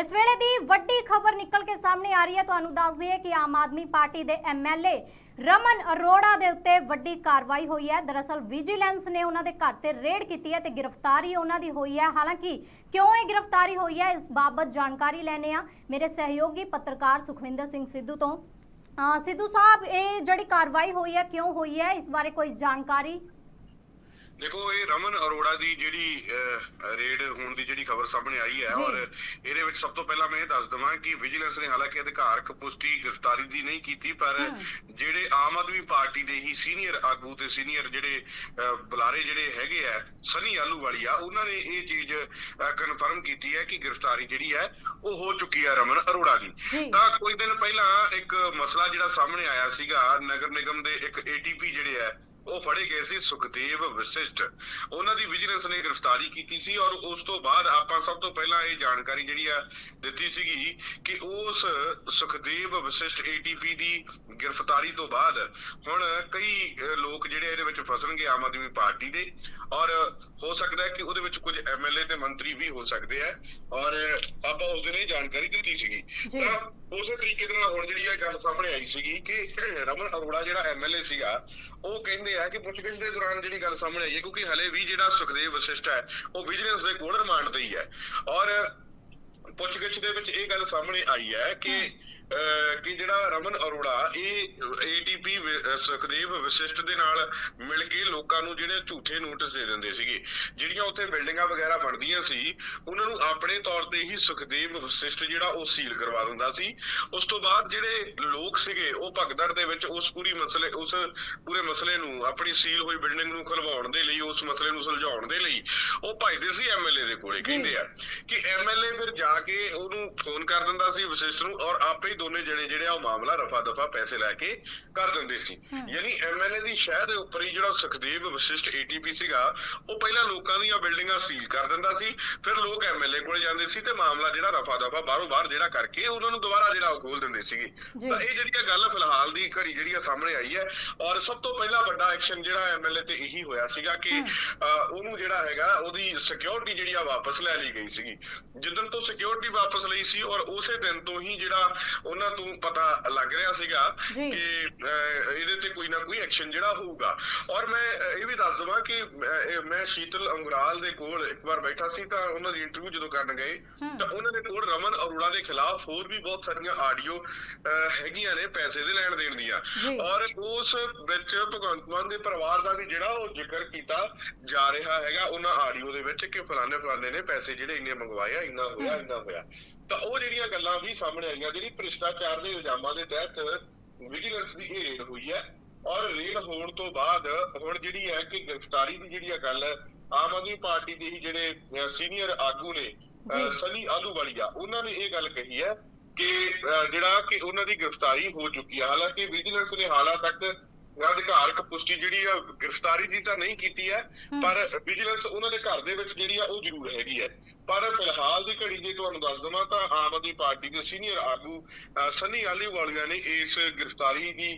ਇਸ ਵੇਲੇ ਦੀ ਵੱਡੀ ਖਬਰ ਨਿਕਲ ਕੇ ਸਾਹਮਣੇ ਆ ਰਹੀ ਹੈ। ਤੁਹਾਨੂੰ ਦੱਸ ਦਈਏ ਕਿ ਆਮ ਆਦਮੀ ਪਾਰਟੀ ਦੇ ਐਮਐਲਏ ਰਮਨ ਅਰੋੜਾ ਦੇ ਉੱਤੇ ਵੱਡੀ ਕਾਰਵਾਈ ਹੋਈ ਹੈ। ਦਰਅਸਲ ਵਿਜੀਲੈਂਸ ਨੇ ਉਹਨਾਂ ਦੇ ਘਰ ਤੇ ਰੇਡ ਕੀਤੀ ਹੈ ਤੇ ਗ੍ਰਿਫਤਾਰੀ ਉਹਨਾਂ ਦੀ ਹੋਈ ਹੈ। ਹਾਲਾਂਕਿ ਕਿਉਂ ਇਹ ਗ੍ਰਿਫਤਾਰੀ ਹੋਈ ਹੈ, ਇਸ ਬਾਬਤ ਜਾਣਕਾਰੀ ਲੈਣੇ ਆ ਮੇਰੇ ਸਹਿਯੋਗੀ ਪੱਤਰਕਾਰ ਸੁਖਵਿੰਦਰ ਸਿੰਘ ਸਿੱਧੂ ਤੋਂ। ਸਿੱਧੂ ਸਾਹਿਬ, ਇਹ ਜਿਹੜੀ ਕਾਰਵਾਈ ਹੋਈ ਹੈ, ਕਿਉਂ ਹੋਈ ਹੈ, ਇਸ ਬਾਰੇ ਕੋਈ ਜਾਣਕਾਰੀ ਦੇਖੋ ਇਹ ਰਮਨ ਅਰੋੜਾ ਦੀ ਜਿਹੜੀ ਰੇਡ ਹੋਣ ਦੀ ਜਿਹੜੀ ਖਬਰ ਸਾਹਮਣੇ ਆਈ ਹੈ। ਔਰ ਇਹਦੇ ਵਿੱਚ ਸਭ ਤੋਂ ਪਹਿਲਾਂ ਮੈਂ ਇਹ ਦੱਸ ਦਵਾਂ ਕਿ ਵਿਜੀਲੈਂਸ ਨੇ ਹਾਲਾਂਕਿ ਅਧਿਕਾਰਕ ਪੁਸ਼ਟੀ ਗ੍ਰਿਫਤਾਰੀ ਦੀ ਨਹੀਂ ਕੀਤੀ ਪਰ। ਜਿਹੜੇ ਆਮ ਆਦਮੀ ਪਾਰਟੀ ਦੇ ਹੀ ਸੀਨੀਅਰ ਆਗੂ ਤੇ ਸੀਨੀਅਰ ਜਿਹੜੇ ਬੁਲਾਰੇ ਜਿਹੜੇ ਹੈਗੇ ਆ ਸਨੀ ਆਲੂਵਾਲੀਆ ਉਹਨਾਂ ਨੇ ਇਹ ਚੀਜ਼ ਕਨਫਰਮ ਕੀਤੀ ਹੈ ਕਿ ਗ੍ਰਿਫਤਾਰੀ ਜਿਹੜੀ ਹੈ ਉਹ ਹੋ ਚੁੱਕੀ ਹੈ ਰਮਨ ਅਰੋੜਾ ਦੀ ਤਾਂ ਕੁਝ ਦਿਨ ਪਹਿਲਾਂ ਇੱਕ ਮਸਲਾ ਜਿਹੜਾ ਸਾਹਮਣੇ ਆਇਆ ਸੀਗਾ ਨਗਰ ਨਿਗਮ ਦੇ ਇੱਕ ਏਟੀਪੀ ਜਿਹੜੇ ਆ ਉਹ ਫੜੇ ਗਏ ਸੀ ਸੁਖਦੇਵ ਵਸਿਸ਼ਟ ਉਹਨਾਂ ਦੀ ਵਿਜੀਲੈਂਸ ਨੇ ਗ੍ਰਿਫਤਾਰੀ ਕੀਤੀ ਸੀ ਔਰ ਉਸ ਤੋਂ ਬਾਅਦ ਆਪਾਂ ਸਭ ਤੋਂ ਪਹਿਲਾਂ ਇਹ ਜਾਣਕਾਰੀ ਜਿਹੜੀ ਆ ਦਿੱਤੀ ਸੀਗੀ ਕਿ ਉਸ ਸੁਖਦੇਵ ਵਸਿਸ਼ਟ ਏਟੀਪੀ ਦੀ ਗ੍ਰਿਫਤਾਰੀ ਤੋਂ ਬਾਅਦ ਹੁਣ ਕਈ ਲੋਕ ਜਿਹੜੇ ਇਹਦੇ ਵਿੱਚ ਫਸਣਗੇ ਆਮ ਆਦਮੀ ਪਾਰਟੀ ਦੇ ਔਰ ਹੋ ਸਕਦਾ ਹੈ ਕਿ ਉਹਦੇ ਵਿੱਚ ਕੁਝ ਐਮਐਲਏ ਤੇ ਮੰਤਰੀ ਵੀ ਹੋ ਸਕਦੇ ਆ ਔਰ ਆਪਾਂ ਉਸ ਦਿਨ ਇਹ ਜਾਣਕਾਰੀ ਦਿੱਤੀ ਸੀਗੀ। ਤਾਂ ਉਸੇ ਤਰੀਕੇ ਦੇ ਨਾਲ ਹੁਣ ਜਿਹੜੀ ਇਹ ਗੱਲ ਸਾਹਮਣੇ ਆਈ ਸੀਗੀ ਕਿ ਰਮਨ ਅਰੋੜਾ ਜਿਹੜਾ ਐਮਐਲਏ ਸੀਗਾ, ਉਹ ਕਹਿੰਦੇ ਆ ਕਿ ਪੁੱਛਗਿੱਛ ਦੇ ਦੌਰਾਨ ਜਿਹੜੀ ਗੱਲ ਸਾਹਮਣੇ ਆਈ ਹੈ ਕਿਉਂਕਿ ਹਲੇ ਵੀ ਜਿਹੜਾ ਸੁਖਦੇਵ ਵਸਿਸ਼ਟ ਹੈ, ਉਹ ਵਿਜੀਲੈਂਸ ਦੇ ਕੋਲ ਰਿਮਾਂਡ ਤੇ ਹੀ ਹੈ। ਔਰ ਪੁੱਛਗਿੱਛ ਦੇ ਵਿੱਚ ਇਹ ਗੱਲ ਸਾਹਮਣੇ ਆਈ ਹੈ ਕਿ ਕਿ ਜਿਹੜਾ ਰਮਨ ਅਰੋੜਾ ਇਹ ਏਟੀਪੀ ਸੁਖਦੇਵ ਵਸਿਸ਼ਟ ਦੇ ਨਾਲ ਮਿਲ ਕੇ ਲੋਕਾਂ ਨੂੰ ਜਿਹੜੇ ਝੂਠੇ ਨੋਟਿਸ ਦੇ ਦਿੰਦੇ ਸੀਗੇ ਜਿਹੜੀਆਂ ਉੱਥੇ ਬਿਲਡਿੰਗਾਂ ਵਗੈਰਾ ਬਣਦੀਆਂ ਸੀ ਉਹਨਾਂ ਨੂੰ ਆਪਣੇ ਤੌਰ ਤੇ ਹੀ ਸੁਖਦੇਵ ਵਸਿਸ਼ਟ ਜਿਹੜਾ ਉਹ ਸੀਲ ਕਰਵਾ ਦਿੰਦਾ ਸੀ। ਉਸ ਤੋਂ ਬਾਅਦ ਜਿਹੜੇ ਲੋਕ ਸੀਗੇ ਉਹ ਭਗਦੜ ਦੇ ਵਿੱਚ ਉਸ ਪੂਰੀ ਮਸਲੇ ਉਸ ਪੂਰੇ ਮਸਲੇ ਨੂੰ ਆਪਣੀ ਸੀਲ ਹੋਈ ਬਿਲਡਿੰਗ ਨੂੰ ਖਲਵਾਉਣ ਦੇ ਲਈ ਉਸ ਮਸਲੇ ਨੂੰ ਸੁਲਝਾਉਣ ਦੇ ਲਈ ਉਹ ਭਜਦੇ ਸੀ ਐਮਐਲਏ ਦੇ ਕੋਲੇ ਕਹਿੰਦੇ ਆ ਕਿ ਐਮਐਲਏ ਫਿਰ ਜਾ ਕੇ ਉਹਨੂੰ ਫੋਨ ਕਰ ਦਿੰਦਾ ਸੀ ਵਸਿਸ਼ਟ ਨੂੰ ਔਰ ਆਪੇ ਦੋਨੇ ਜਣੇ ਜਿਹੜੇ ਆ ਉਹ ਮਾਮਲਾ ਰਫਾ ਦਫਾ ਪੈਸੇ ਲੈ ਕੇ ਕਰ ਦਿੰਦੇ ਸੀ। ਯਾਨੀ ਐਮਐਲਏ ਦੀ ਸ਼ਹਿ ਦੇ ਉੱਪਰ ਹੀ ਜਿਹੜਾ ਸੁਖਦੇਵ ਵਸਿਸ਼ਟ ਏਟੀਪੀ ਸੀਗਾ ਉਹ ਪਹਿਲਾਂ ਲੋਕਾਂ ਦੀਆਂ ਬਿਲਡਿੰਗਾਂ ਸੀਲ ਕਰ ਦਿੰਦਾ ਸੀ ਫਿਰ ਲੋਕ ਐਮਐਲਏ ਕੋਲੇ ਜਾਂਦੇ ਸੀ ਤੇ ਮਾਮਲਾ ਜਿਹੜਾ ਰਫਾ ਦਫਾ ਬਾਹਰੋਂ ਬਾਹਰ ਜਿਹੜਾ ਕਰਕੇ ਉਹਨਾਂ ਨੂੰ ਦੁਬਾਰਾ ਜਿਹੜਾ ਉਹ ਖੋਲ ਦਿੰਦੇ ਸੀਗੇ। ਤਾਂ ਇਹ ਜਿਹੜੀ ਗੱਲ ਫਿਲਹਾਲ ਦੀ ਘੜੀ ਜਿਹੜੀ ਆ ਸਾਹਮਣੇ ਆਈ ਹੈ ਔਰ ਸਭ ਤੋਂ ਪਹਿਲਾ ਵੱਡਾ ਐਕਸ਼ਨ ਜਿਹੜਾ ਐਮਐਲਏ ਤੇ ਇਹੀ ਹੋਇਆ ਸੀਗਾ ਕਿ ਉਹਨੂੰ ਜਿਹੜਾ ਹੈਗਾ ਉਹਦੀ ਸਿਕਿਉਰਿਟੀ ਜਿਹੜੀ ਆ ਵਾਪਸ ਲੈ ਲਈ ਗਈ ਸੀਗੀ ਜਿੱਦਣ ਤੋਂ ਸਿਕਿਉਰਿਟੀ ਵਾਪਸ ਲਈ ਸੀ ਔਰ ਉਸੇ ਦਿਨ ਤੋਂ ਹੀ ਜਿਹੜਾ ਉਹਨਾਂ ਤੋਂ ਪਤਾ ਲੱਗ ਰਿਹਾ ਸੀਗਾ। ਕਿ ਇਹਦੇ ਤੇ ਕੋਈ ਨਾ ਕੋਈ ਐਕਸ਼ਨ ਜਿਹੜਾ ਹੋਊਗਾ ਔਰ ਮੈਂ ਇਹ ਵੀ ਦੱਸ ਦਵਾਂ ਕਿ ਮੈਂ ਸ਼ੀਤਲ ਅੰਗਰਾਲ ਦੇ ਕੋਲ ਇੱਕ ਵਾਰ ਬੈਠਾ ਸੀ ਤਾਂ ਉਹਨਾਂ ਦੀ ਇੰਟਰਵਿਊ ਜਦੋਂ ਕਰਨ ਗਏ। ਤਾਂ ਉਹਨਾਂ ਦੇ ਕੋਲ ਰਮਨ ਅਰੋੜਾ ਦੇ ਖਿਲਾਫ ਹੋਰ ਵੀ ਬਹੁਤ ਸਾਰੀਆਂ ਆਡੀਓ ਹੈਗੀਆਂ ਨੇ ਪੈਸੇ ਦੇ ਲੈਣ ਦੇਣ ਦੀਆਂ। ਔਰ ਉਸ ਵਿੱਚ ਭਗਵੰਤ ਮਾਨ ਦੇ ਪਰਿਵਾਰ ਦਾ ਵੀ ਜਿਹੜਾ ਉਹ ਜ਼ਿਕਰ ਕੀਤਾ ਜਾ ਰਿਹਾ ਹੈਗਾ ਉਹਨਾਂ ਆਡੀਓ ਦੇ ਵਿੱਚ ਕਿ ਫਲਾਣੇ ਫਲਾਣੇ ਨੇ ਪੈਸੇ ਜਿਹੜੇ ਇੰਨੇ ਮੰਗਵਾਏ ਆ ਇੰਨਾ ਹੋਇਆ। ਇੰਨਾ ਹੋਇਆ ਤਾਂ ਉਹ ਜਿਹੜੀਆਂ ਗੱਲਾਂ ਵੀ ਸਾਹਮਣੇ ਆਈਆਂ ਜਿਹੜੀ ਭ੍ਰਿਸ਼ਟਾਚਾਰ ਦੇ ਇਲਜ਼ਾਮਾਂ ਦੇ ਤਹਿਤ ਵਿਜੀਲੈਂਸ ਦੀ ਇਹ ਰੇਡ ਹੋਈ ਹੈ ਔਰ ਰੇਡ ਹੋਣ ਤੋਂ ਬਾਅਦ ਹੁਣ ਜਿਹੜੀ ਹੈ ਕਿ ਗ੍ਰਿਫਤਾਰੀ ਦੀ ਜਿਹੜੀ ਗੱਲ ਹੈ ਆਮ ਆਦਮੀ ਪਾਰਟੀ ਦੇ ਹੀ ਜਿਹੜੇ ਸੀਨੀਅਰ ਆਗੂ ਨੇ। ਸਨੀ ਆਲੂਵਾਲੀਆ ਉਹਨਾਂ ਨੇ ਇਹ ਗੱਲ ਕਹੀ ਹੈ ਕਿ ਜਿਹੜਾ ਕਿ ਉਹਨਾਂ ਦੀ ਗ੍ਰਿਫਤਾਰੀ ਹੋ ਚੁੱਕੀ ਹੈ ਹਾਲਾਂਕਿ ਵਿਜੀਲੈਂਸ ਨੇ ਹਾਲਾਂ ਤੱਕ ਅਧਿਕਾਰਕ ਪੁਸ਼ਟੀ ਜਿਹੜੀ ਆ ਗ੍ਰਿਫਤਾਰੀ ਦੀ ਤਾਂ ਨਹੀਂ ਕੀਤੀ ਹੈ। ਪਰ ਵਿਜੀਲੈਂਸ ਉਹਨਾਂ ਦੇ ਘਰ ਦੇ ਵਿੱਚ ਜਿਹੜੀ ਆ ਉਹ ਜ਼ਰੂਰ ਹੈਗੀ ਹੈ ਪਰ ਫਿਲਹਾਲ ਦੀ ਘੜੀ ਜੇ ਤੁਹਾਨੂੰ ਦੱਸ ਦਵਾਂ ਤਾਂ ਆਮ ਆਦਮੀ ਪਾਰਟੀ ਦੇ ਸੀਨੀਅਰ ਆਗੂ ਸਨੀ ਆਲੀਵਾਲੀਆ ਨੇ ਇਸ ਗ੍ਰਿਫਤਾਰੀ ਦੀ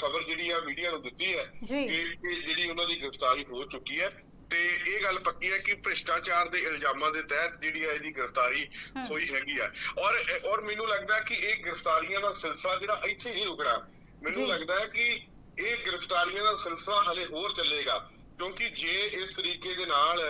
ਖਬਰ ਜਿਹੜੀ ਆ ਮੀਡੀਆ ਨੂੰ ਦਿੱਤੀ ਹੈ ਕਿ ਜਿਹੜੀ ਉਹਨਾਂ ਦੀ ਗ੍ਰਿਫਤਾਰੀ ਹੋ ਚੁੱਕੀ ਹੈ ਤੇ ਇਹ ਗੱਲ ਪੱਕੀ ਹੈ ਕਿ ਭ੍ਰਿਸ਼ਟਾਚਾਰ ਦੇ ਇਲਜ਼ਾਮਾਂ ਦੇ ਤਹਿਤ ਜਿਹੜੀ ਹੈ ਇਹਦੀ ਗ੍ਰਿਫਤਾਰੀ। ਹੋਈ ਹੈਗੀ ਆ ਔਰ ਔਰ ਮੈਨੂੰ ਲੱਗਦਾ ਕਿ ਇਹ ਗ੍ਰਿਫਤਾਰੀਆਂ ਦਾ ਸਿਲਸਿਲਾ ਜਿਹੜਾ ਇੱਥੇ ਨਹੀਂ ਰੁਕਣਾ ਮੈਨੂੰ। ਲੱਗਦਾ ਹੈ ਕਿ ਇਹ ਗ੍ਰਿਫਤਾਰੀਆਂ ਦਾ ਸਿਲਸਿਲਾ ਹਲੇ ਹੋਰ ਚੱਲੇਗਾ ਕਿਉਂਕਿ ਜੇ ਇਸ ਤਰੀਕੇ ਦੇ ਨਾਲ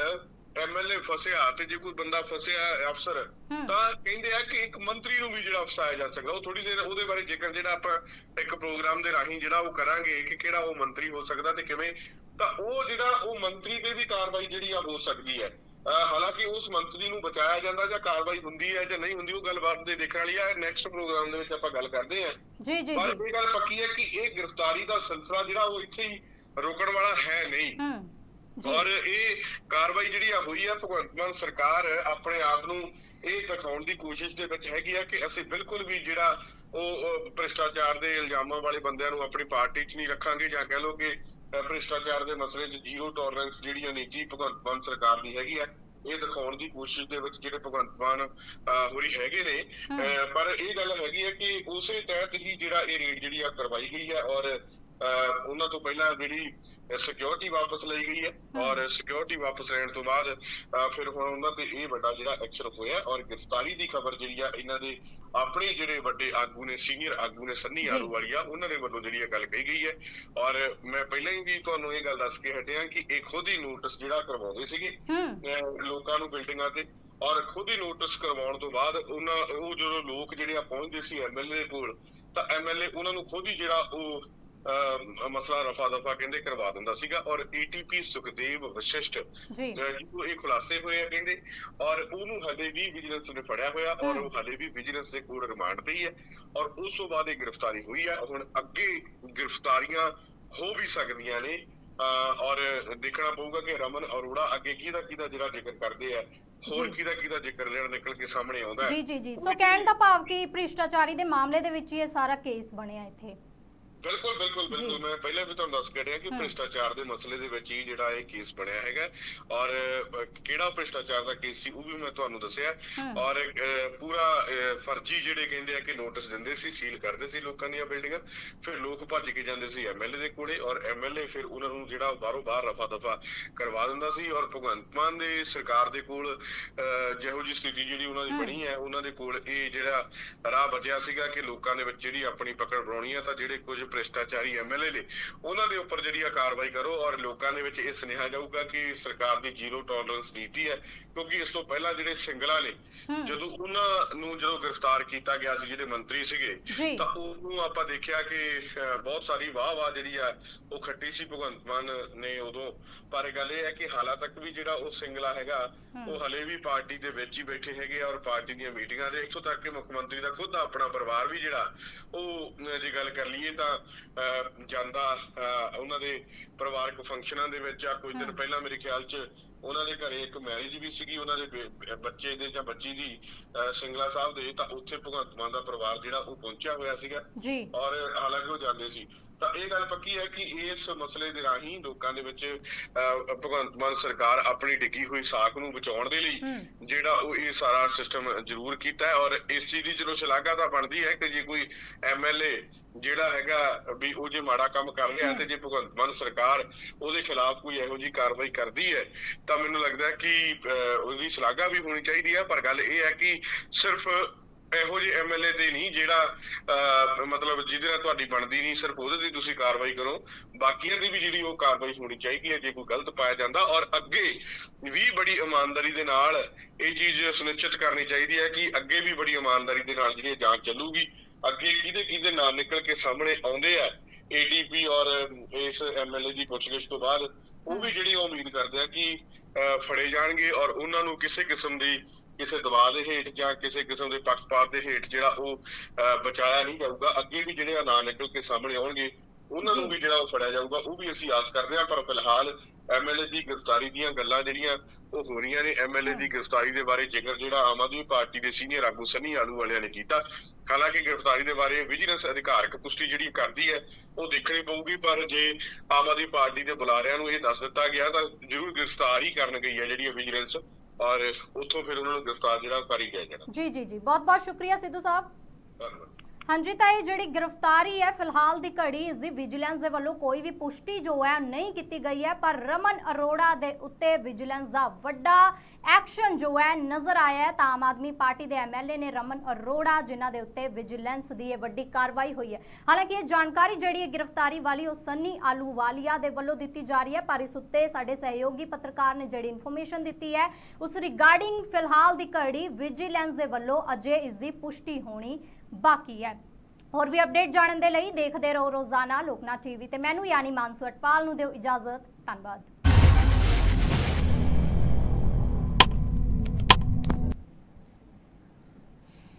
ਐਮਐਲਏ ਫਸਿਆ ਤੇ ਜੇ ਕੋਈ ਬੰਦਾ ਫਸਿਆ ਅਫਸਰ। ਤਾਂ ਕਹਿੰਦੇ ਆ ਕਿ ਇੱਕ ਮੰਤਰੀ ਨੂੰ ਵੀ ਜਿਹੜਾ ਫਸਾਇਆ ਜਾ ਸਕਦਾ ਉਹ ਥੋੜੀ ਦੇਰ ਉਹਦੇ ਬਾਰੇ ਜ਼ਿਕਰ ਜਿਹੜਾ ਆਪਾਂ ਇੱਕ ਪ੍ਰੋਗਰਾਮ ਦੇ ਰਾਹੀਂ ਜਿਹੜਾ ਉਹ ਕਰਾਂਗੇ ਕਿ ਕਿਹੜਾ ਉਹ ਮੰਤਰੀ ਹੋ ਸਕਦਾ ਤੇ ਕਿਵੇਂ ਤਾਂ ਉਹ ਜਿਹੜਾ ਉਹ ਮੰਤਰੀ ਤੇ ਵੀ ਕਾਰਵਾਈ ਜਿਹੜੀ ਆ ਹੋ ਸਕਦੀ ਹੈ ਹਾਲਾਂਕਿ ਉਸ ਮੰਤਰੀ ਨੂੰ ਬਚਾਇਆ ਜਾਂਦਾ ਜਾਂ ਕਾਰਵਾਈ ਹੁੰਦੀ ਹੈ ਜਾਂ ਨਹੀਂ ਹੁੰਦੀ ਉਹ ਗੱਲਬਾਤ ਦੇ ਦੇਖਣ ਵਾਲੀ ਹੈ। ਨੈਕਸਟ ਪ੍ਰੋਗਰਾਮ ਦੇ ਵਿੱਚ ਆਪਾਂ ਗੱਲ ਕਰਦੇ ਹਾਂ। ਜੀ ਜੀ ਪਰ ਇਹ ਗੱਲ ਪੱਕੀ ਹੈ ਕਿ ਇਹ ਗ੍ਰਿਫਤਾਰੀ ਦਾ ਸਿਲਸਿਲਾ ਜਿਹੜਾ ਉਹ ਇੱਥੇ ਹੀ ਰੁਕਣ ਵਾਲਾ ਹੈ ਨਹੀਂ। ਔਰ ਇਹ ਕਾਰਵਾਈ ਜਿਹੜੀ ਆ ਹੋਈ ਆ ਭਗਵੰਤ ਮਾਨ ਸਰਕਾਰ ਆਪਣੇ ਆਪ ਨੂੰ ਇਹ ਦਿਖਾਉਣ ਦੀ ਕੋਸ਼ਿਸ਼ ਦੇ ਵਿੱਚ ਹੈਗੀ ਆ ਕਿ ਅਸੀਂ ਬਿਲਕੁਲ ਵੀ ਜਿਹੜਾ ਉਹ ਭ੍ਰਿਸ਼ਟਾਚਾਰ ਦੇ ਇਲਜ਼ਾਮਾਂ ਵਾਲੇ ਬੰਦਿਆਂ ਨੂੰ ਆਪਣੀ ਪਾਰਟੀ 'ਚ ਨਹੀਂ ਰੱਖਾਂਗੇ ਜਾਂ ਕਹਿ ਲਓ ਕਿ ਭ੍ਰਿਸ਼ਟਾਚਾਰ ਦੇ ਮਸਲੇ 'ਚ ਜ਼ੀਰੋ ਟੋਲਰੈਂਸ ਜਿਹੜੀ ਨੀਤੀ ਭਗਵੰਤ ਮਾਨ ਸਰਕਾਰ ਦੀ ਹੈਗੀ ਆ ਇਹ ਦਿਖਾਉਣ ਦੀ ਕੋਸ਼ਿਸ਼ ਦੇ ਵਿੱਚ ਜਿਹੜੇ ਭਗਵੰਤ ਮਾਨ ਹੋਰੀ ਹੈਗੇ ਨੇ ਪਰ ਇਹ ਗੱਲ ਹੈਗੀ ਹੈ ਕਿ ਉਸੇ ਤਹਿਤ ਹੀ ਜਿਹੜਾ ਇਹ ਰੇਡ ਜਿਹੜੀ ਆ ਕਰਵਾਈ ਗਈ ਹੈ ਔਰ ਉਹਨਾਂ ਤੋਂ ਪਹਿਲਾਂ ਜਿਹੜੀ ਸਿਕਿਉਰਿਟੀ ਵਾਪਸ ਲਈ ਗਈ ਹੈ ਔਰ ਸਿਕਿਉਰਿਟੀ ਵਾਪਸ ਲੈਣ ਤੋਂ ਬਾਅਦ ਫਿਰ ਹੁਣ ਉਹਨਾਂ ਤੇ ਇਹ ਵੱਡਾ ਜਿਹੜਾ ਐਕਸ਼ਨ ਹੋਇਆ ਔਰ ਗ੍ਰਿਫਤਾਰੀ ਦੀ ਖਬਰ ਜਿਹੜੀ ਆ ਇਹਨਾਂ ਦੇ ਆਪਣੇ ਜਿਹੜੇ ਵੱਡੇ ਆਗੂ ਨੇ ਸੀਨੀਅਰ ਆਗੂ ਨੇ ਸੰਨੀ। ਆਲੂਵਾਲੀਆ ਉਹਨਾਂ ਦੇ ਵੱਲੋਂ ਜਿਹੜੀ ਇਹ ਗੱਲ ਕਹੀ ਗਈ ਹੈ। ਔਰ ਮੈਂ ਪਹਿਲਾਂ ਹੀ ਵੀ ਤੁਹਾਨੂੰ ਇਹ ਗੱਲ ਦੱਸ ਕੇ ਹਟਿਆ ਕਿ ਇਹ ਖੁਦ ਹੀ ਨੋਟਿਸ ਜਿਹੜਾ ਕਰਵਾਉਂਦੇ ਸੀਗੇ ਲੋਕਾਂ ਨੂੰ ਬਿਲਡਿੰਗਾਂ ਤੇ। ਔਰ ਖੁਦ ਹੀ ਨੋਟਿਸ ਕਰਵਾਉਣ ਤੋਂ ਬਾਅਦ ਉਹਨਾਂ ਉਹ ਜਦੋਂ ਲੋਕ ਜਿਹੜੇ ਆ ਪਹੁੰਚਦੇ ਸੀ ਐਮਐਲਏ ਕੋਲ ਤਾਂ ਐਮਐਲਏ ਉਹਨਾਂ ਨੂੰ ਖੁਦ ਹੀ ਜਿਹੜਾ ਉਹ ਮਸਲਾ ਰਫਾ ਦਫਾ ਕਹਿੰਦੇ ਕਰਵਾ ਦਿੰਦਾ ਸੀਗਾ ਔਰ ਏਟੀਪੀ ਸੁਖਦੇਵ ਵਸ਼ਿਸ਼ਟ ਜਿਹਨੂੰ ਇਹ ਖੁਲਾਸੇ ਹੋਏ ਆ ਕਹਿੰਦੇ ਔਰ ਉਹਨੂੰ ਹਲੇ ਵੀ ਵਿਜੀਲੈਂਸ ਨੇ ਫੜਿਆ ਹੋਇਆ ਔਰ ਉਹ ਹਲੇ ਵੀ ਵਿਜੀਲੈਂਸ ਦੇ ਕੋਲ ਰਿਮਾਂਡ ਤੇ ਹੀ ਹੈ ਔਰ ਉਸ ਤੋਂ ਬਾਅਦ ਇਹ ਗ੍ਰਿਫਤਾਰੀ ਹੋਈ ਹੈ ਹੁਣ ਅੱਗੇ ਗ੍ਰਿਫਤਾਰੀਆਂ ਹੋ ਵੀ ਸਕਦੀਆਂ ਨੇ ਔਰ ਦੇਖਣਾ ਪਊਗਾ ਕਿ ਰਮਨ ਅਰੋੜਾ ਅੱਗੇ ਕਿਹਦਾ ਕਿਹਦਾ ਜਿਹੜਾ ਜ਼ਿਕਰ ਕਰਦੇ ਆ ਹੋਰ। ਕਿਹਦਾ ਕਿਹਦਾ ਜ਼ਿਕਰ ਜਿਹੜਾ ਨਿਕਲ ਕੇ ਸਾਹਮਣੇ ਆਉਂਦਾ ਹੈ। ਜੀ ਜੀ ਜੀ। ਸੋ ਕਹਿਣ ਦਾ ਭਾਵ ਕਿ ਭ੍ਰਿਸ਼ਟਾਚਾਰੀ ਦੇ ਮਾਮਲੇ ਦੇ ਵਿੱਚ ਹੀ ਇਹ ਸਾਰਾ ਕੇਸ ਬਣਿਆ ਇੱਥੇ। ਬਿਲਕੁਲ ਬਿਲਕੁਲ ਬਿਲਕੁਲ। ਮੈਂ ਪਹਿਲਾਂ ਵੀ ਤੁਹਾਨੂੰ ਦੱਸ ਕੇ ਰਿਹਾ ਕਿ। ਭ੍ਰਿਸ਼ਟਾਚਾਰ ਦੇ ਮਸਲੇ ਦੇ ਵਿੱਚ ਹੀ ਜਿਹੜਾ ਇਹ ਕੇਸ ਬਣਿਆ ਹੈਗਾ ਔਰ ਕਿਹੜਾ ਭ੍ਰਿਸ਼ਟਾਚਾਰ ਦਾ ਕੇਸ ਸੀ ਉਹ ਵੀ ਮੈਂ ਤੁਹਾਨੂੰ ਦੱਸਿਆ। ਔਰ ਪੂਰਾ ਫਰਜ਼ੀ ਜਿਹੜੇ ਕਹਿੰਦੇ ਆ ਕਿ ਨੋਟਿਸ ਦਿੰਦੇ ਸੀ ਸੀਲ ਕਰਦੇ ਸੀ ਲੋਕਾਂ ਦੀਆਂ ਬਿਲਡਿੰਗਾਂ ਫਿਰ ਲੋਕ ਭੱਜ ਕੇ ਜਾਂਦੇ ਸੀ ਐਮਐਲਏ ਦੇ ਕੋਲੇ ਔਰ ਐਮਐਲਏ ਫਿਰ ਉਹਨਾਂ ਨੂੰ ਜਿਹੜਾ ਬਾਹਰੋਂ ਬਾਹਰ ਰਫਾ ਦਫਾ ਕਰਵਾ ਦਿੰਦਾ ਸੀ ਔਰ ਭਗਵੰਤ ਮਾਨ ਦੇ ਸਰਕਾਰ ਦੇ ਕੋਲ ਜਿਹੋ ਜੀ ਸਥਿਤੀ ਜਿਹੜੀ ਉਹਨਾਂ ਦੀ। ਬਣੀ ਹੈ ਉਹਨਾਂ ਦੇ ਕੋਲ ਇਹ ਜਿਹੜਾ ਰਾਹ ਬਚਿਆ ਸੀਗਾ ਕਿ ਲੋਕਾਂ ਦੇ ਵਿੱਚ ਜਿਹੜੀ ਆਪਣੀ ਪਕੜ ਬਣਾਉਣੀ ਹੈ ਤਾਂ ਜਿਹੜੇ ਕੁਝ ਭ੍ਰਿਸ਼ਟਾਚਾਰੀ ਐਮਐਲਏ ਨੇ। ਉਹਨਾਂ ਦੇ ਉੱਪਰ ਜਿਹੜੀ ਆ ਕਾਰਵਾਈ ਕਰੋ ਔਰ ਲੋਕਾਂ ਦੇ ਵਿੱਚ ਇਹ ਸੁਨੇਹਾ ਜਾਊਗਾ ਕਿ ਸਰਕਾਰ ਦੀ ਜ਼ੀਰੋ ਟੋਲਰੈਂਸ ਨੀਤੀ ਹੈ ਕਿਉਂਕਿ ਇਸ ਤੋਂ ਪਹਿਲਾਂ ਜਿਹੜੇ ਸਿੰਗਲਾ ਨੇ ਜਦੋਂ ਉਹਨਾਂ ਨੂੰ ਜਦੋਂ ਗ੍ਰਿਫਤਾਰ ਕੀਤਾ ਗਿਆ ਸੀ ਜਿਹੜੇ ਮੰਤਰੀ ਸੀਗੇ ਤਾਂ ਉਹਨੂੰ ਆਪਾਂ ਦੇਖਿਆ ਕਿ ਬਹੁਤ ਸਾਰੀ ਵਾਹ ਵਾਹ ਜਿਹੜੀ ਆ ਉਹ ਖੱਟੀ ਸੀ ਭਗਵੰਤ ਮਾਨ ਨੇ ਉਦੋਂ। ਪਰ ਗੱਲ ਇਹ ਹੈ ਕਿ ਹਾਲਾਂ ਤੱਕ ਵੀ ਜਿਹੜਾ ਉਹ ਸਿੰਗਲਾ ਹੈਗਾ। ਉਹ ਹਲੇ ਵੀ ਪਾਰਟੀ ਦੇ ਵਿੱਚ ਹੀ ਬੈਠੇ ਹੈਗੇ ਔਰ ਪਾਰਟੀ ਦੀਆਂ ਮੀਟਿੰਗਾਂ ਦੇ ਇੱਥੋਂ ਤੱਕ ਕਿ ਮੁੱਖ ਮੰਤਰੀ ਦਾ ਖੁਦ ਆਪਣਾ ਪਰਿਵਾਰ ਵੀ ਜਿਹੜਾ ਉਹ ਜੇ ਗੱਲ ਕਰ ਲਈਏ ਤਾਂ ਜਾਂਦਾ ਉਹਨਾਂ ਦੇ ਪਰਿਵਾਰਕ ਫੰਕਸ਼ਨਾਂ ਦੇ ਵਿੱਚ ਆ ਕੁਝ ਦਿਨ। ਪਹਿਲਾਂ ਮੇਰੇ ਖਿਆਲ 'ਚ ਉਹਨਾਂ ਦੇ ਘਰੇ ਇੱਕ ਮੈਰਿਜ ਵੀ ਸੀਗੀ ਉਹਨਾਂ ਦੇ ਬੱਚੇ ਦੇ ਜਾਂ ਬੱਚੀ ਦੀ ਸਿੰਗਲਾ ਸਾਹਿਬ ਦੇ ਤਾਂ ਉੱਥੇ ਭਗਵੰਤ ਮਾਨ ਦਾ ਪਰਿਵਾਰ ਜਿਹੜਾ ਉਹ ਪਹੁੰਚਿਆ ਹੋਇਆ ਸੀਗਾ ਜੀ ਔਰ ਹਾਲਾਂਕਿ ਉਹ ਜਾਂਦੇ ਸੀ ਤਾਂ ਇਹ ਗੱਲ ਪੱਕੀ ਹੈ ਕਿ ਇਸ ਮਸਲੇ ਦੇ ਰਾਹੀਂ ਲੋਕਾਂ ਦੇ ਵਿੱਚ ਭਗਵੰਤ ਮਾਨ ਸਰਕਾਰ ਆਪਣੀ ਡਿੱਗੀ ਹੋਈ ਸਾਖ ਨੂੰ ਬਚਾਉਣ ਦੇ ਲਈ ਜਿਹੜਾ ਉਹ ਇਹ ਸਾਰਾ ਸਿਸਟਮ ਜ਼ਰੂਰ ਕੀਤਾ ਹੈ ਔਰ ਇਸ ਚੀਜ਼ ਦੀ ਚਲੋ ਸ਼ਲਾਘਾ ਤਾਂ ਬਣਦੀ ਹੈ ਕਿ ਜੇ ਕੋਈ ਐਮਐਲਏ ਜਿਹੜਾ ਹੈਗਾ ਵੀ ਉਹ ਜੇ ਮਾੜਾ ਕੰਮ ਕਰ ਰਿਹਾ। ਤੇ ਜੇ ਭਗਵੰਤ ਮਾਨ ਸਰਕਾਰ ਉਹਦੇ ਖਿਲਾਫ ਕੋਈ ਇਹੋ ਜਿਹੀ ਕਾਰਵਾਈ ਕਰਦੀ ਹੈ ਤਾਂ ਮੈਨੂੰ ਲੱਗਦਾ ਕਿ ਉਹਦੀ ਸ਼ਲਾਘਾ ਵੀ ਹੋਣੀ ਚਾਹੀਦੀ ਹੈ ਪਰ ਗੱਲ ਇਹ ਹੈ ਕਿ ਸਿਰਫ ਇਹੋ ਜਿਹੇ ਐਮਐਲਏ ਤੇ ਨਹੀਂ ਜਿਹੜਾ ਮਤਲਬ ਜਿਹਦੇ ਨਾਲ ਤੁਹਾਡੀ ਬਣਦੀ ਨਹੀਂ ਸਿਰਫ ਉਹਦੇ ਦੀ ਤੁਸੀਂ ਕਾਰਵਾਈ ਕਰੋ। ਬਾਕੀਆਂ ਦੀ ਵੀ ਜਿਹੜੀ ਉਹ ਕਾਰਵਾਈ ਹੋਣੀ ਚਾਹੀਦੀ ਹੈ ਜੇ ਕੋਈ ਗਲਤ ਪਾਇਆ ਜਾਂਦਾ। ਔਰ ਅੱਗੇ ਵੀ ਬੜੀ ਇਮਾਨਦਾਰੀ ਦੇ ਨਾਲ ਇਹ ਚੀਜ਼ ਸੁਨਿਸ਼ਚਿਤ ਕਰਨੀ ਚਾਹੀਦੀ ਹੈ ਕਿ ਅੱਗੇ ਵੀ ਬੜੀ ਇਮਾਨਦਾਰੀ ਦੇ ਨਾਲ ਜਿਹੜੀ ਜਾਂਚ ਚੱਲੂਗੀ। ਅੱਗੇ ਕਿਹਦੇ ਕਿਹਦੇ ਨਾਂ ਨਿਕਲ ਕੇ ਸਾਹਮਣੇ ਆਉਂਦੇ ਆ ਏਡੀਪੀ ਔਰ ਇਸ ਐਮਐਲਏ ਦੀ ਪੁੱਛਗਿੱਛ ਤੋਂ ਬਾਅਦ ਉਹ ਵੀ ਜਿਹੜੀ ਉਹ ਉਮੀਦ ਕਰਦੇ ਆ ਕਿ ਅਹ, ਫੜੇ ਜਾਣਗੇ ਔਰ ਉਹਨਾਂ ਨੂੰ ਕਿਸੇ ਕਿਸਮ ਦੀ ਕਿਸੇ ਦਬਾਅ ਦੇ ਹੇਠ ਜਾਂ ਕਿਸੇ ਕਿਸਮ ਦੇ ਪੱਖਪਾਤ ਦੇ ਹੇਠ ਜਿਹੜਾ ਉਹ ਬਚਾਇਆ ਨਹੀਂ ਜਾਊਗਾ। ਅੱਗੇ ਵੀ ਜਿਹੜੇ ਨਾਂ ਨਿਕਲ ਕੇ ਸਾਹਮਣੇ ਆਉਣਗੇ, ਉਹਨਾਂ ਨੂੰ ਵੀ ਜਿਹੜਾ ਉਹ ਫੜਿਆ ਜਾਊਗਾ, ਉਹ ਵੀ ਅਸੀਂ ਆਸ ਕਰਦੇ ਹਾਂ। ਪਰ ਫਿਲਹਾਲ ਐਮਐਲਏ ਦੀ ਗ੍ਰਿਫਤਾਰੀ ਦੀਆਂ ਗੱਲਾਂ ਜਿਹੜੀਆਂ ਉਹ ਹੋ ਰਹੀਆਂ ਨੇ। ਐਮਐਲਏ ਦੀ ਗ੍ਰਿਫਤਾਰੀ ਦੇ ਬਾਰੇ ਜ਼ਿਕਰ ਜਿਹੜਾ ਆਮ ਆਦਮੀ ਪਾਰਟੀ ਦੇ ਸੀਨੀਅਰ ਆਗੂ ਸਨੀ ਆਲੂ ਵਾਲਿਆਂ ਨੇ ਕੀਤਾ, ਹਾਲਾਂਕਿ ਗ੍ਰਿਫਤਾਰੀ ਦੇ ਬਾਰੇ ਵਿਜੀਲੈਂਸ ਅਧਿਕਾਰਕ ਪੁਸ਼ਟੀ ਜਿਹੜੀ ਕਰਦੀ ਹੈ, ਉਹ ਦੇਖਣੀ ਪਊਗੀ। ਪਰ ਜੇ ਆਮ ਆਦਮੀ ਪਾਰਟੀ ਦੇ ਬੁਲਾਰਿਆਂ ਨੂੰ ਇਹ ਦੱਸ ਦਿੱਤਾ ਗਿਆ ਤਾਂ ਜ਼ਰੂਰ ਗ੍ਰਿਫਤਾਰ ਹੀ ਕਰਨ ਗਈ ਹੈ ਜਿਹੜੀ ਵਿਜੀਲੈਂਸ ਔਰ ਉੱਥੋਂ ਫਿਰ ਉਹਨਾਂ ਨੂੰ ਗ੍ਰਿਫਤਾਰ ਜਿਹੜਾ ਕਰ ਹੀ ਗਿਆ। ਜੀ ਜੀ ਜੀ। ਬਹੁਤ ਬਹੁਤ ਸ਼ੁਕਰੀਆ ਸਿੱਧੂ ਸਾਹਿਬ। ਧੰਨਵਾਦ। ਹਾਂਜੀ ਤਾਂ ਇਹ ਜਿਹੜੀ ਗ੍ਰਿਫਤਾਰੀ ਹੈ, ਫਿਲਹਾਲ ਦੀ ਘੜੀ, ਇਸ ਦੀ ਵਿਜੀਲੈਂਸ ਦੇ ਵੱਲੋਂ ਕੋਈ ਵੀ ਪੁਸ਼ਟੀ ਜੋ ਹੈ, ਨਹੀਂ ਕੀਤੀ ਗਈ ਹੈ, ਪਰ ਰਮਨ ਅਰੋੜਾ ਦੇ ਉੱਤੇ ਵਿਜੀਲੈਂਸ ਦਾ ਵੱਡਾ ਐਕਸ਼ਨ ਜੋ ਹੈ, ਨਜ਼ਰ ਆਇਆ ਹੈ। ਤਾਂ ਆਮ ਆਦਮੀ ਪਾਰਟੀ ਦੇ ਐਮਐਲਏ ਨੇ ਰਮਨ ਅਰੋੜਾ, ਜਿਨ੍ਹਾਂ ਦੇ ਉੱਤੇ ਵਿਜੀਲੈਂਸ ਦੀ ਇਹ ਵੱਡੀ ਕਾਰਵਾਈ ਹੋਈ ਹੈ। ਹਾਲਾਂਕਿ ਇਹ ਜਾਣਕਾਰੀ ਜਿਹੜੀ ਹੈ ਗ੍ਰਿਫਤਾਰੀ ਵਾਲੀ ਉਹ ਸੰਨੀ ਆਲੂਵਾਲੀਆ ਦੇ ਵੱਲੋਂ ਦਿੱਤੀ ਜਾ ਰਹੀ ਹੈ, ਪਰ ਇਸ ਉੱਤੇ ਸਾਡੇ ਸਹਿਯੋਗੀ ਪੱਤਰਕਾਰ ਨੇ ਜਿਹੜੀ ਇਨਫੋਰਮੇਸ਼ਨ ਦਿੱਤੀ ਹੈ, ਉਸ ਰਿਗਾਰਡਿੰਗ ਫਿਲਹਾਲ ਦੀ ਘੜੀ ਵਿਜੀਲੈਂਸ ਦੇ ਵੱਲੋਂ ਅਜੇ ਇਸ ਦੀ ਪੁਸ਼ਟੀ ਹੋਣੀ ਬਾਕੀ ਹੈ। ਹੋਰ ਵੀ ਅਪਡੇਟ ਜਾਣਨ ਦੇ ਲਈ ਦੇਖਦੇ ਰਹੋ ਰੋਜ਼ਾਨਾ ਲੋਕਨਾ ਟੀਵੀ ਤੇ। ਮੈਨੂੰ ਯਾਨੀ ਮਾਨਸੂ ਅਟਪਾਲ ਨੂੰ ਦਿਓ ਇਜਾਜ਼ਤ। ਧੰਨਵਾਦ।